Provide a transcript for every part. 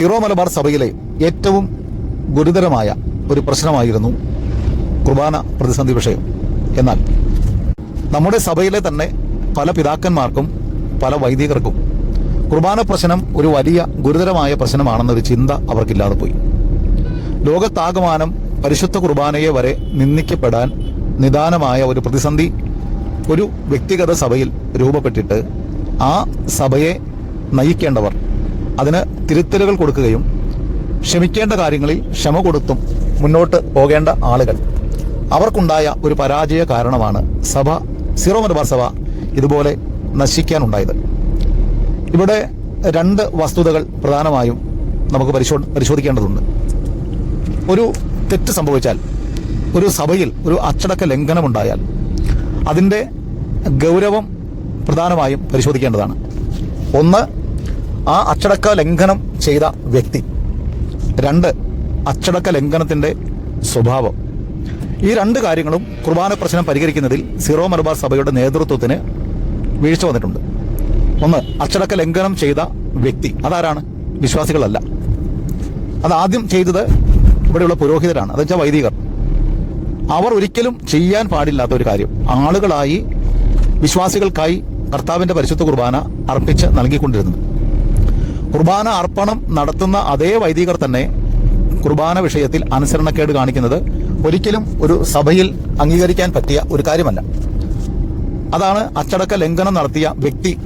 Hero Malabar സഭയിലെ ഏറ്റവും ഗുരുതരമായ ഒരു പ്രശ്നമായിരുന്നു കുർബാന പ്രതിസന്ധി വിഷയം. എന്നാൽ നമ്മുടെ സഭയിലെ തന്നെ പല പിതാക്കന്മാർക്കും പല വൈദികർക്കും കുർബാന പ്രശ്നം ഒരു വലിയ ഗുരുതരമായ പ്രശ്നമാണെന്നൊരു ചിന്ത അവർക്കില്ലാതെ പോയി. ലോകത്താകമാനം പരിശുദ്ധ കുർബാനയെ വരെ നിന്ദിക്കപ്പെടാൻ നിദാനമായ ഒരു പ്രതിസന്ധി ഒരു വ്യക്തിഗത സഭയിൽ രൂപപ്പെട്ടിട്ട് ആ സഭയെ നയിക്കേണ്ടവർ അതിന് തിരുത്തലുകൾ കൊടുക്കുകയും ക്ഷമിക്കേണ്ട കാര്യങ്ങളിൽ ക്ഷമ കൊടുത്തും മുന്നോട്ട് പോകേണ്ട ആളുകൾ. അവർക്കുണ്ടായ ഒരു പരാജയ കാരണമാണ് സഭ സീറോ മലബാർ സഭ ഇതുപോലെ നശിക്കാനുണ്ടായത്. ഇവിടെ രണ്ട് വസ്തുതകൾ പ്രധാനമായും നമുക്ക് പരിശോ പരിശോധിക്കേണ്ടതുണ്ട്. ഒരു തെറ്റ് സംഭവിച്ചാൽ ഒരു സഭയിൽ ഒരു അച്ചടക്ക ലംഘനമുണ്ടായാൽ അതിന്റെ ഗൗരവം പ്രധാനമായും പരിശോധിക്കേണ്ടതാണ്. ഒന്ന് ആ അച്ചടക്ക ലംഘനം ചെയ്ത വ്യക്തി. രണ്ട് അച്ചടക്ക ലംഘനത്തിന്റെ സ്വഭാവം. ഈ രണ്ട് കാര്യങ്ങളും കുർബാന പ്രശ്നം പരിഹരിക്കുന്നതിൽ സിറോ മലബാർ സഭയുടെ നേതൃത്വത്തിന് വീഴ്ച വന്നിട്ടുണ്ട്. ഒന്ന് അച്ചടക്ക ലംഘനം ചെയ്ത വ്യക്തി. അതാരാണ്? വിശ്വാസികളല്ല. അത് ആദ്യം ചെയ്തത് ഇവിടെയുള്ള പുരോഹിതരാണ്. അതെച്ചാൽ വൈദികർ. അവർ ഒരിക്കലും ചെയ്യാൻ പാടില്ലാത്ത ഒരു കാര്യം. ആളുകളായി വിശ്വാസികൾക്കായി കർത്താവിന്റെ പരിശുദ്ധ കുർബാന അർപ്പിച്ച് നൽകിക്കൊണ്ടിരുന്നത്. കുർബാന അർപ്പണം നടത്തുന്ന അതേ വൈദികർ തന്നെ കുർബാന വിഷയത്തിൽ അനുസരണക്കേട് കാണിക്കുന്നത് ഒരിക്കലും ഒരു സഭയിൽ അംഗീകരിക്കാൻ പറ്റിയ ഒരു കാര്യമല്ല. അതാണ് അച്ചടക്ക ലംഘനം നടത്തിയ വ്യക്തി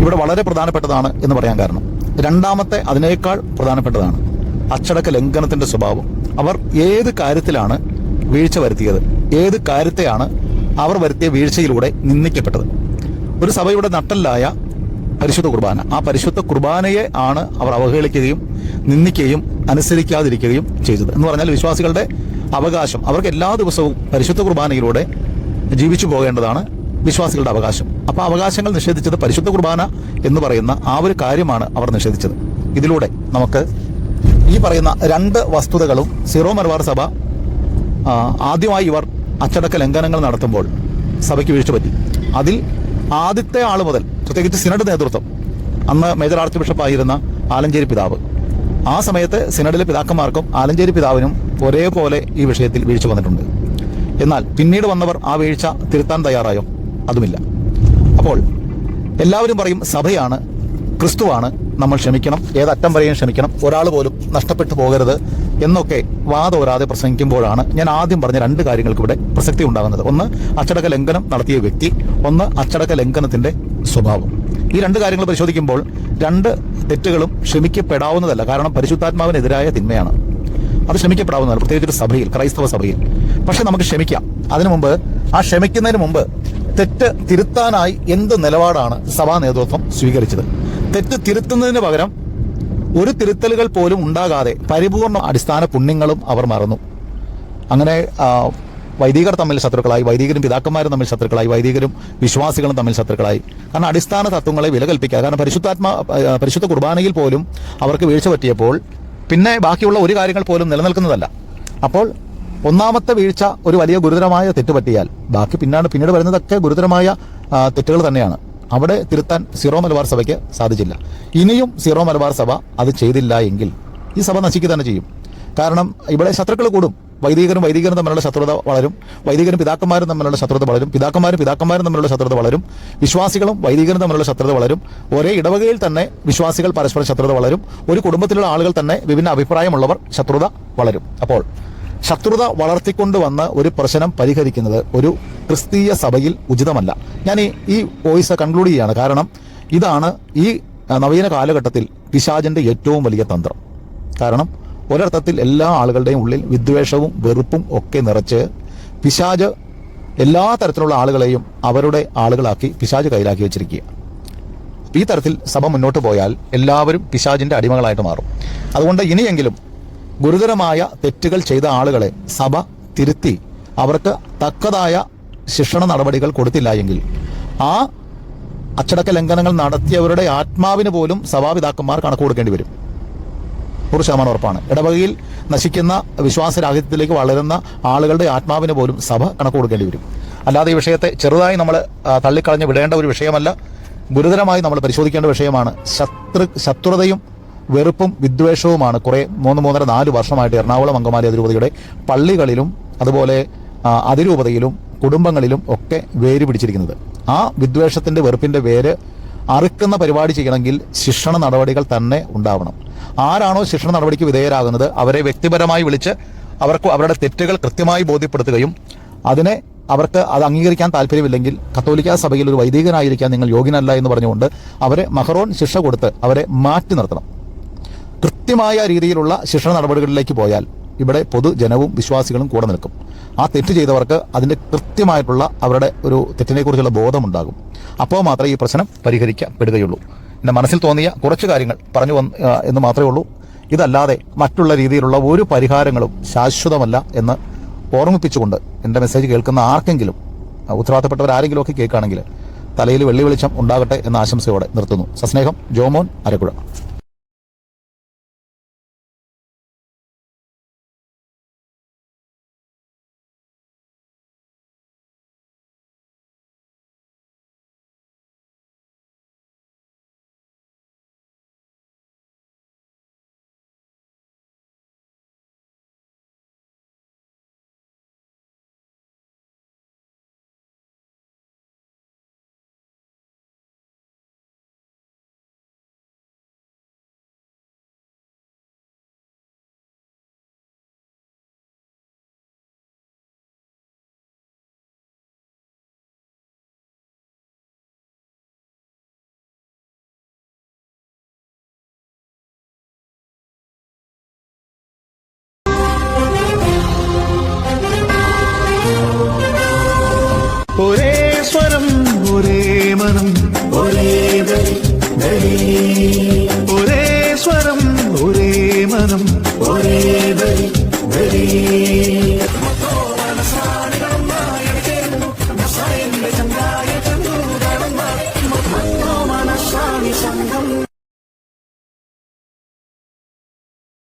ഇവിടെ വളരെ പ്രധാനപ്പെട്ടതാണ് എന്ന് പറയാൻ കാരണം. രണ്ടാമത്തെ അതിനേക്കാൾ പ്രധാനപ്പെട്ടതാണ് അച്ചടക്ക ലംഘനത്തിന്റെ സ്വഭാവം. അവർ ഏത് കാര്യത്തിലാണ് വീഴ്ച വരുത്തിയത്? ഏത് കാര്യത്തെയാണ് അവർ വരുത്തിയ വീഴ്ചയിലൂടെ നിന്ദിക്കപ്പെട്ടത്? ഒരു സഭയുടെ നട്ടല്ലായ പരിശുദ്ധ കുർബാന. ആ പരിശുദ്ധ കുർബാനയെ ആണ് അവർ അവഹേളിക്കുകയും നിന്ദിക്കുകയും അനുസരിക്കാതിരിക്കുകയും ചെയ്തത്. എന്ന് പറഞ്ഞാൽ വിശ്വാസികളുടെ അവകാശം. അവർക്ക് എല്ലാ ദിവസവും പരിശുദ്ധ കുർബാനയിലൂടെ ജീവിച്ചു പോകേണ്ടതാണ് വിശ്വാസികളുടെ അവകാശം. അപ്പൊ അവകാശങ്ങൾ നിഷേധിച്ചത് പരിശുദ്ധ കുർബാന എന്ന് പറയുന്ന ആ ഒരു കാര്യമാണ് അവർ നിഷേധിച്ചത്. ഇതിലൂടെ നമുക്ക് ഈ പറയുന്ന രണ്ട് വസ്തുതകളും സിറോ മലബാർ സഭ ആദ്യമായി ഇവർ അച്ചടക്ക ലംഘനങ്ങൾ നടത്തുമ്പോൾ സഭയ്ക്ക് വീഴ്ച പറ്റി. അതിൽ ആദ്യത്തെ ആൾ മുതൽ പ്രത്യേകിച്ച് സിനഡ് നേതൃത്വം. അന്ന് മേജർ ആർച്ച് ബിഷപ്പായിരുന്ന ആലഞ്ചേരി പിതാവ്. ആ സമയത്ത് സിനഡിലെ പിതാക്കന്മാർക്കും ആലഞ്ചേരി പിതാവിനും ഒരേപോലെ ഈ വിഷയത്തിൽ വീഴ്ച വന്നിട്ടുണ്ട്. എന്നാൽ പിന്നീട് വന്നവർ ആ വീഴ്ച തിരുത്താൻ തയ്യാറായോ? അതുമില്ല. അപ്പോൾ എല്ലാവരും പറയും സഭയാണ് ക്രിസ്തുവാണ് നമ്മൾ ക്ഷമിക്കണം ഏതറ്റം വരെയും ക്ഷമിക്കണം ഒരാൾ പോലും നഷ്ടപ്പെട്ടു പോകരുത് എന്നൊക്കെ വാദോരാതെ പ്രസംഗിക്കുമ്പോഴാണ് ഞാൻ ആദ്യം പറഞ്ഞ രണ്ട് കാര്യങ്ങൾക്ക് ഇവിടെ പ്രസക്തി ഉണ്ടാകുന്നത്. ഒന്ന് അച്ചടക്ക ലംഘനം നടത്തിയ വ്യക്തി ഒന്ന് അച്ചടക്ക ലംഘനത്തിന്റെ സ്വഭാവം. ഈ രണ്ട് കാര്യങ്ങൾ പരിശോധിക്കുമ്പോൾ രണ്ട് തെറ്റുകളും ക്ഷമിക്കപ്പെടാവുന്നതല്ല. കാരണം പരിശുദ്ധാത്മാവിനെതിരായ തിന്മയാണ്. അത് ക്ഷമിക്കപ്പെടാവുന്നതല്ല. പ്രത്യേകിച്ച് ഒരു സഭയിൽ ക്രൈസ്തവ സഭയിൽ. പക്ഷെ നമുക്ക് ക്ഷമിക്കാം. അതിനു മുമ്പ് ആ ക്ഷമിക്കുന്നതിന് മുമ്പ് തെറ്റ് തിരുത്താനായി എന്ത് നിലപാടാണ് സഭാ നേതൃത്വം സ്വീകരിച്ചത്? തെറ്റ് തിരുത്തുന്നതിന് പകരം ഒരു തിരുത്തലുകൾ പോലും ഉണ്ടാകാതെ പരിപൂർണ അടിസ്ഥാന പുണ്യങ്ങളും അവർ മറന്നു. അങ്ങനെ വൈദികർ തമ്മിൽ ശത്രുക്കളായി വൈദികരും പിതാക്കന്മാരും തമ്മിൽ ശത്രുക്കളായി വൈദികരും വിശ്വാസികളും തമ്മിൽ ശത്രുക്കളായി. കാരണം അടിസ്ഥാന തത്വങ്ങളെ വില കൽപ്പിക്കുക കാരണം പരിശുദ്ധാത്മ പരിശുദ്ധ കുർബാനയിൽ പോലും അവർക്ക് വീഴ്ച പറ്റിയപ്പോൾ പിന്നെ ബാക്കിയുള്ള ഒരു കാര്യങ്ങൾ പോലും നിലനിൽക്കുന്നതല്ല. അപ്പോൾ ഒന്നാമത്തെ വീഴ്ച ഒരു വലിയ ഗുരുതരമായ തെറ്റ് പറ്റിയാൽ ബാക്കി പിന്നാണ് പിന്നീട് വരുന്നതൊക്കെ ഗുരുതരമായ തെറ്റുകൾ തന്നെയാണ്. അവിടെ തിരുത്താൻ സിറോ മലബാർ സഭയ്ക്ക് സാധിച്ചില്ല. ഇനിയും സിറോ മലബാർ സഭ അത് ചെയ്തില്ല എങ്കിൽ ഈ സഭ നശിക്കുക തന്നെ ചെയ്യും. കാരണം ഇവിടെ ശത്രുക്കൾ കൂടും. വൈദികരും വൈദികരും തമ്മിലുള്ള ശത്രുത വളരും. വൈദികരും പിതാക്കന്മാരും തമ്മിലുള്ള ശത്രുത വളരും. പിതാക്കന്മാരും പിതാക്കന്മാരും തമ്മിലുള്ള ശത്രുത വളരും. വിശ്വാസികളും വൈദികരും തമ്മിലുള്ള ശത്രുത വളരും. ഒരേ ഇടവകയിൽ തന്നെ വിശ്വാസികൾ പരസ്പരം ശത്രുത വളരും. ഒരു കുടുംബത്തിലുള്ള ആളുകൾ തന്നെ വിഭിന്ന അഭിപ്രായമുള്ളവർ ശത്രുത വളരും. അപ്പോൾ ശത്രുത വളർത്തിക്കൊണ്ട് വന്ന ഒരു പ്രശ്നം പരിഹരിക്കുന്നത് ഒരു ക്രിസ്തീയ സഭയിൽ ഉചിതമല്ല. ഞാൻ ഈ വോയിസ് കൺക്ലൂഡ് ചെയ്യുകയാണ് കാരണം ഇതാണ് ഈ നവീന കാലഘട്ടത്തിൽ പിശാജിന്റെ ഏറ്റവും വലിയ തന്ത്രം. കാരണം ഒരർത്ഥത്തിൽ എല്ലാ ആളുകളുടെയും ഉള്ളിൽ വിദ്വേഷവും വെറുപ്പും ഒക്കെ നിറച്ച് പിശാജ് എല്ലാ തരത്തിലുള്ള ആളുകളെയും അവരുടെ ആളുകളാക്കി പിശാജ് കയ്യിലാക്കി വെച്ചിരിക്കുക. ഈ തരത്തിൽ സഭ മുന്നോട്ട് പോയാൽ എല്ലാവരും പിശാജിന്റെ അടിമകളായിട്ട് മാറും. അതുകൊണ്ട് ഇനിയെങ്കിലും ഗുരുതരമായ തെറ്റുകൾ ചെയ്ത ആളുകളെ സഭ തിരുത്തി അവർക്ക് തക്കതായ ശിക്ഷണ നടപടികൾ കൊടുത്തില്ല എങ്കിൽ ആ അച്ചടക്ക ലംഘനങ്ങൾ നടത്തിയവരുടെ ആത്മാവിന് പോലും സഭാപിതാക്കന്മാർ കണക്ക് കൊടുക്കേണ്ടി വരും. നൂറ് ശതമാനം ഉറപ്പാണ്. ഇടവകയിൽ നശിക്കുന്ന വിശ്വാസരാഹിത്യത്തിലേക്ക് വളരുന്ന ആളുകളുടെ ആത്മാവിന് പോലും സഭ കണക്ക് കൊടുക്കേണ്ടി വരും. അല്ലാതെ ഈ വിഷയത്തെ ചെറുതായി നമ്മൾ തള്ളിക്കളഞ്ഞ് വിടേണ്ട ഒരു വിഷയമല്ല. ഗുരുതരമായി നമ്മൾ പരിശോധിക്കേണ്ട വിഷയമാണ് ശത്രു ശത്രുതയും വെറുപ്പും വിദ്വേഷവുമാണ് കുറേ മൂന്ന് മൂന്നര നാല് വർഷമായിട്ട് എറണാകുളം അങ്കമാലി അതിരൂപതയുടെ പള്ളികളിലും അതുപോലെ അതിരൂപതയിലും കുടുംബങ്ങളിലും ഒക്കെ വേര് പിടിച്ചിരിക്കുന്നത്. ആ വിദ്വേഷത്തിന്റെ വെറുപ്പിന്റെ വേര് അറുക്കുന്ന പരിപാടി ചെയ്യണമെങ്കിൽ ശിക്ഷണ നടപടികൾ തന്നെ ഉണ്ടാവണം. ആരാണോ ശിക്ഷണ നടപടിക്ക് വിധേയരാകുന്നത് അവരെ വ്യക്തിപരമായി വിളിച്ച് അവർക്ക് അവരുടെ തെറ്റുകൾ കൃത്യമായി ബോധ്യപ്പെടുത്തുകയും അതിനെ അവർക്ക് അത് അംഗീകരിക്കാൻ താല്പര്യമില്ലെങ്കിൽ കത്തോലിക്ക സഭയിൽ ഒരു വൈദികനായിരിക്കാൻ നിങ്ങൾ യോഗ്യനല്ല എന്ന് പറഞ്ഞുകൊണ്ട് അവരെ മഹറോൺ ശിക്ഷ കൊടുത്ത് അവരെ മാറ്റി നിർത്തണം. കൃത്യമായ രീതിയിലുള്ള ശിക്ഷണ നടപടികളിലേക്ക് പോയാൽ ഇവിടെ പൊതുജനവും വിശ്വാസികളും കൂടെ നിൽക്കും. ആ തെറ്റ് ചെയ്തവർക്ക് അതിന്റെ കൃത്യമായിട്ടുള്ള അവരുടെ ഒരു തെറ്റിനെക്കുറിച്ചുള്ള ബോധമുണ്ടാകും. അപ്പോൾ മാത്രമേ ഈ പ്രശ്നം പരിഹരിക്കപ്പെടുകയുള്ളൂ. എന്റെ മനസ്സിൽ തോന്നിയ കുറച്ച് കാര്യങ്ങൾ പറഞ്ഞു വന്ന് എന്ന് മാത്രമേ ഉള്ളൂ. ഇതല്ലാതെ മറ്റുള്ള രീതിയിലുള്ള ഒരു പരിഹാരങ്ങളും ശാശ്വതമല്ല എന്ന് ഓർമ്മിപ്പിച്ചുകൊണ്ട് എന്റെ മെസ്സേജ് കേൾക്കുന്ന ആർക്കെങ്കിലും ഉത്തരവാദിത്തപ്പെട്ടവർ ആരെങ്കിലും ഒക്കെ കേൾക്കുകയാണെങ്കിൽ തലയിൽ വെള്ളി വെളിച്ചം ഉണ്ടാകട്ടെ എന്ന ആശംസയോടെ നിർത്തുന്നു. സസ്നേഹം ജോമോൻ അരക്കുഴ ഒരേ സ്വരം ഒരേ മനം ഒരേ ബലി,